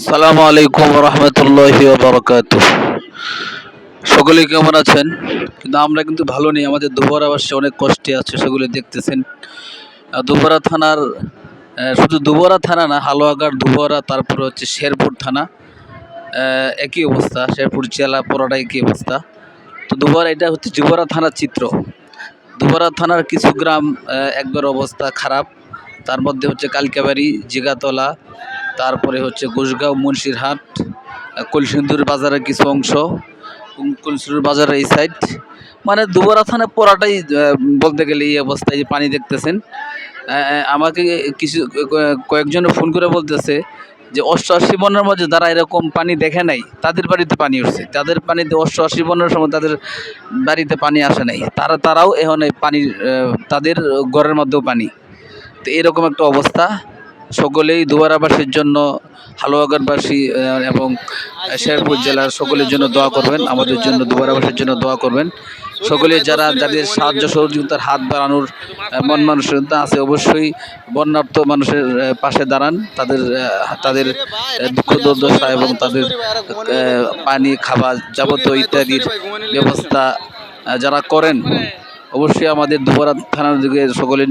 সালাম আলাইকুম রহমতুল্লাহ বারকাত সকলে কেমন আছেন? কিন্তু আমরা কিন্তু ভালো নেই, আমাদের দুবার আবাসে অনেক কষ্টে আছে, সেগুলো দেখতেছেন। দুবরা থানার শুধু দুবরা থানা না, হালুয়াঘাট দুবরা তারপরে হচ্ছে শেরপুর থানা একই অবস্থা, শেরপুর জেলা পড়াটা একই অবস্থা। তো দুবার এটা হচ্ছে যুবরা থানার চিত্র। দুবরা থানার কিছু গ্রাম একবার অবস্থা খারাপ। তার মধ্যে হচ্ছে কালকাবাড়ি, জিগাতলা তারপরে হচ্ছে ঘোষগাঁও, মুন্সিরহাট, কলসিন্দুর বাজারের কিছু অংশ। কুল- কলসিন্দুর বাজারের এই সাইড মানে দুবরা থানা পড়াটাই বলতে গেলে এই অবস্থায় যে পানি দেখতেছেন। আমাকে কিছু, কয়েকজন ফোন করে বলতেছে যে, অষ্টআশি বনের মধ্যে যারা এরকম পানি দেখে নাই, তাদের বাড়িতে পানি উঠছে। তাদের পানিতে অষ্টআশি বনের সময় তাদের বাড়িতে পানি আসে নাই। তারা, তারাও এখন এই পানি তাদের ঘরের মধ্যেও পানি। তো এরকম একটা অবস্থা। সকলেই দুয়ারাবাসীর জন্য হালুয়াঘাটবাসী আহ, এবং শেরপুর জেলার সকলের জন্য দোয়া করবেন আমাদের জন্য দুয়ারাবাসীর জন্য দোয়া করবেন। সকলে যারা যাদের সাহায্য সহযোগিতার হাত বাড়ানোর মন মানসিকতা আছে অবশ্যই বন্যার্থ মানুষের পাশে দাঁড়ান। তাদের তাদের দুঃখ দুর্দশা এবং তাদের পানি খাবার যাবতীয় ইত্যাদির ব্যবস্থা যারা করেন অবশ্যই আমাদের দুয়ারা থানার দিকে সকলে